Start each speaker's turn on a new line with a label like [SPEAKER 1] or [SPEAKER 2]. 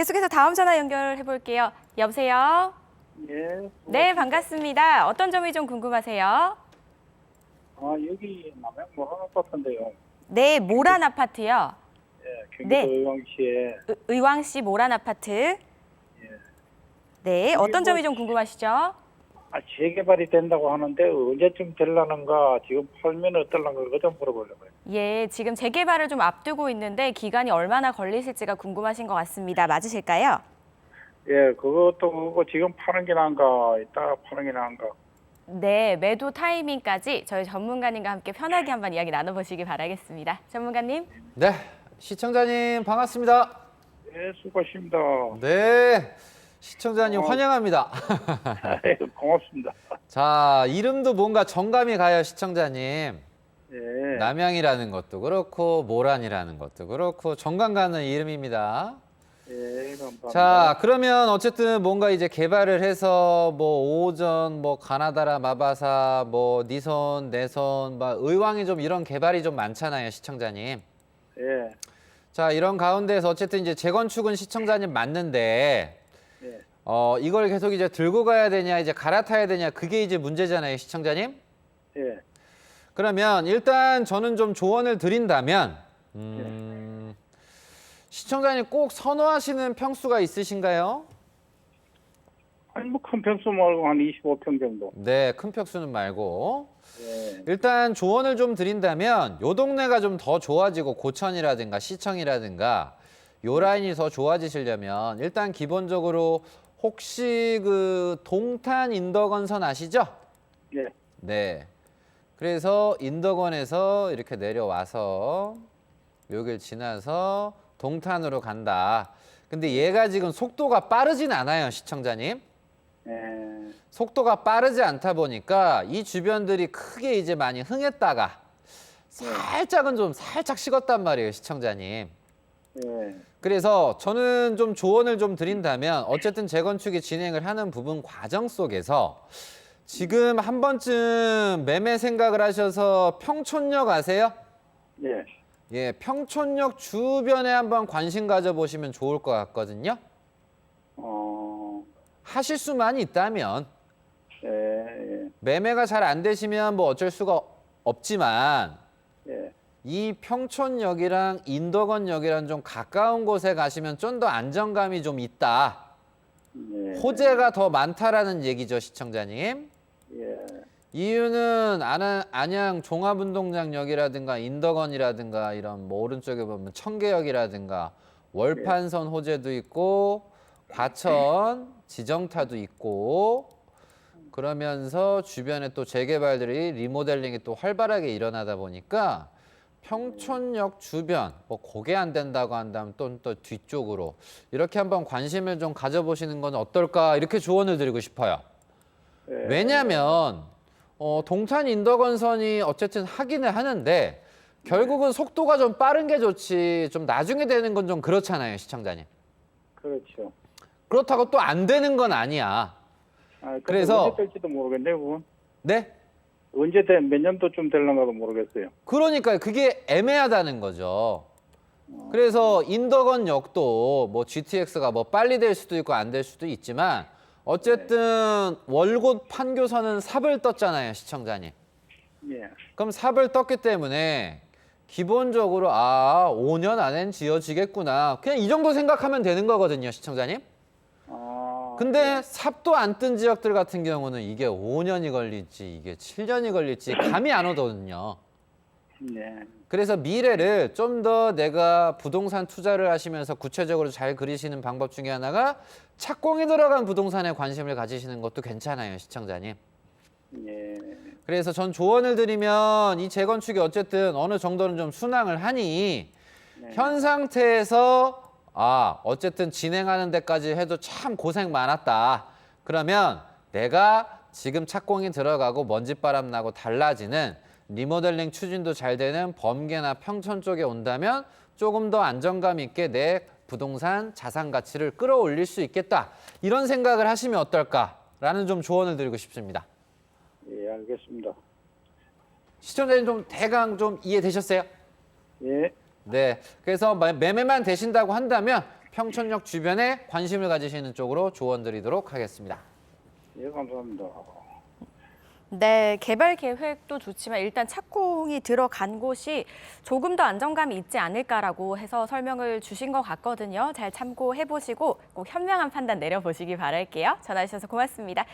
[SPEAKER 1] 계속해서 다음 전화 연결해 볼게요. 여보세요?
[SPEAKER 2] 예.
[SPEAKER 1] 네, 반갑습니다. 어떤 점이 좀 궁금하세요?
[SPEAKER 2] 아, 여기 남양 모란 아파트인데요.
[SPEAKER 1] 네, 모란 아파트요.
[SPEAKER 2] 예, 경기도
[SPEAKER 1] 네.
[SPEAKER 2] 의왕시에
[SPEAKER 1] 의- 의왕시 모란 아파트. 네, 어떤 점이 좀 궁금하시죠?
[SPEAKER 2] 아, 재개발이 된다고 하는데 언제쯤 되려는가 지금 팔면 어떨란가 그거 좀 물어보려고요.
[SPEAKER 1] 예, 지금 재개발을 좀 앞두고 있는데 기간이 얼마나 걸리실지가 궁금하신 것 같습니다. 맞으실까요?
[SPEAKER 2] 예, 그것도 그거 지금 파는 게 나은가 이따가 파는 게 나은가.
[SPEAKER 1] 네, 매도 타이밍까지 저희 전문가님과 함께 편하게 한번 이야기 나눠보시기 바라겠습니다. 전문가님.
[SPEAKER 3] 네, 시청자님 반갑습니다.
[SPEAKER 2] 예, 수고하십니다.
[SPEAKER 3] 네, 시청자님
[SPEAKER 2] 어.
[SPEAKER 3] 환영합니다.
[SPEAKER 2] 예, 고맙습니다.
[SPEAKER 3] 자, 이름도 뭔가 정감이 가요, 시청자님.
[SPEAKER 2] 예,
[SPEAKER 3] 남양이라는 것도 그렇고 모란이라는 것도 그렇고 정감 가는 이름입니다.
[SPEAKER 2] 예, 감사합니다.
[SPEAKER 3] 자, 그러면 어쨌든 뭔가 이제 개발을 해서 뭐 오전, 뭐 가나다라, 마바사, 뭐 니손, 내손, 막 의왕이 좀 이런 개발이 좀 많잖아요, 시청자님.
[SPEAKER 2] 예,
[SPEAKER 3] 자, 이런 가운데서 어쨌든 이제 재건축은 시청자님 맞는데
[SPEAKER 2] 예,
[SPEAKER 3] 어, 이걸 계속 이제 들고 가야 되냐, 이제 갈아타야 되냐, 그게 이제 문제잖아요, 시청자님.
[SPEAKER 2] 예.
[SPEAKER 3] 그러면 일단 저는 좀 조언을 드린다면, 음, 시청자님 꼭 선호하시는 평수가 있으신가요?
[SPEAKER 2] 아니 뭐 큰 평수 말고 한 25평 정도.
[SPEAKER 3] 네, 큰 평수는 말고.
[SPEAKER 2] 예,
[SPEAKER 3] 일단 조언을 좀 드린다면, 요 동네가 좀 더 좋아지고, 고천이라든가 시청이라든가, 요 라인이 더 좋아지시려면, 일단 기본적으로 혹시 그 동탄 인덕원선 아시죠?
[SPEAKER 2] 예,
[SPEAKER 3] 네. 그래서 인덕원에서 이렇게 내려와서 여길 지나서 동탄으로 간다. 근데 얘가 지금 속도가 빠르진 않아요, 시청자님.
[SPEAKER 2] 예,
[SPEAKER 3] 속도가 빠르지 않다 보니까 이 주변들이 크게 이제 많이 흥했다가 살짝은 좀 살짝 식었단 말이에요, 시청자님.
[SPEAKER 2] 예,
[SPEAKER 3] 그래서 저는 좀 조언을 좀 드린다면 어쨌든 재건축이 진행을 하는 부분 과정 속에서 지금 한 번쯤 매매 생각을 하셔서 평촌역 아세요?
[SPEAKER 2] 예,
[SPEAKER 3] 예, 평촌역 주변에 한번 관심 가져보시면 좋을 것 같거든요.
[SPEAKER 2] 어,
[SPEAKER 3] 하실 수만 있다면.
[SPEAKER 2] 예, 예,
[SPEAKER 3] 매매가 잘 안 되시면 뭐 어쩔 수가 없지만.
[SPEAKER 2] 예,
[SPEAKER 3] 이 평촌역이랑 인덕원역이랑 좀 가까운 곳에 가시면 좀 더 안정감이 좀 있다.
[SPEAKER 2] 예,
[SPEAKER 3] 호재가 더 많다라는 얘기죠, 시청자님.
[SPEAKER 2] 예,
[SPEAKER 3] 이유는 안양, 안양 종합운동장역이라든가 인덕원이라든가 이런 뭐 오른쪽에 보면 청계역이라든가 월판선 호재도 있고 과천 지정타도 있고 그러면서 주변에 또 재개발들이 리모델링이 또 활발하게 일어나다 보니까 평촌역 주변 뭐 그게 안 된다고 한다면 또, 또 뒤쪽으로 이렇게 한번 관심을 좀 가져보시는 건 어떨까 이렇게 조언을 드리고 싶어요.
[SPEAKER 2] 예.
[SPEAKER 3] 왜냐하면 어, 동탄 인덕원선이 어쨌든 하기는 하는데 결국은 속도가 좀 빠른 게 좋지 좀 나중에 되는 건 좀 그렇잖아요 시청자님.
[SPEAKER 2] 그렇죠.
[SPEAKER 3] 그렇다고 또 안 되는 건 아니야.
[SPEAKER 2] 아,
[SPEAKER 3] 그래서-
[SPEAKER 2] 언제 될지도 모르겠네요, 그건.
[SPEAKER 3] 네?
[SPEAKER 2] 언제 돼, 몇 년도쯤 될런가도 모르겠어요.
[SPEAKER 3] 그러니까 그게 애매하다는 거죠. 그래서 인덕원 역도 뭐 GTX가 뭐 빨리 될 수도 있고 안 될 수도 있지만 어쨌든 월곶 판교선은 삽을 떴잖아요 시청자님.
[SPEAKER 2] 예,
[SPEAKER 3] 그럼 삽을 떴기 때문에 기본적으로 아 5년 안엔 지어지겠구나 그냥 이 정도 생각하면 되는 거거든요 시청자님
[SPEAKER 2] 아,
[SPEAKER 3] 근데 삽도 안 뜬 지역들 같은 경우는 이게 5년이 걸릴지 이게 7년이 걸릴지 감이 안 오거든요.
[SPEAKER 2] 예,
[SPEAKER 3] 그래서 미래를 좀 더 내가 부동산 투자를 하시면서 구체적으로 잘 그리시는 방법 중에 하나가 착공이 들어간 부동산에 관심을 가지시는 것도 괜찮아요 시청자님.
[SPEAKER 2] 예,
[SPEAKER 3] 그래서 전 조언을 드리면 이 재건축이 어쨌든 어느 정도는 좀 순항을 하니
[SPEAKER 2] 네.
[SPEAKER 3] 현 상태에서 아 어쨌든 진행하는 데까지 해도 참 고생 많았다. 그러면 내가 지금 착공이 들어가고 먼지바람 나고 달라지는 리모델링 추진도 잘 되는 범계나 평촌 쪽에 온다면 조금 더 안정감 있게 내 부동산 자산 가치를 끌어올릴 수 있겠다. 이런 생각을 하시면 어떨까라는 좀 조언을 드리고 싶습니다.
[SPEAKER 2] 예, 알겠습니다.
[SPEAKER 3] 시청자님 좀 대강 좀 이해되셨어요?
[SPEAKER 2] 예,
[SPEAKER 3] 네. 그래서 매- 매매만 되신다고 한다면 평촌역 주변에 관심을 가지시는 쪽으로 조언드리도록 하겠습니다.
[SPEAKER 2] 예, 감사합니다.
[SPEAKER 1] 네, 개발 계획도 좋지만 일단 착공이 들어간 곳이 조금 더 안정감이 있지 않을까라고 해서 설명을 주신 것 같거든요. 잘 참고해 보시고 꼭 현명한 판단 내려보시기 바랄게요. 전화 주셔서 고맙습니다.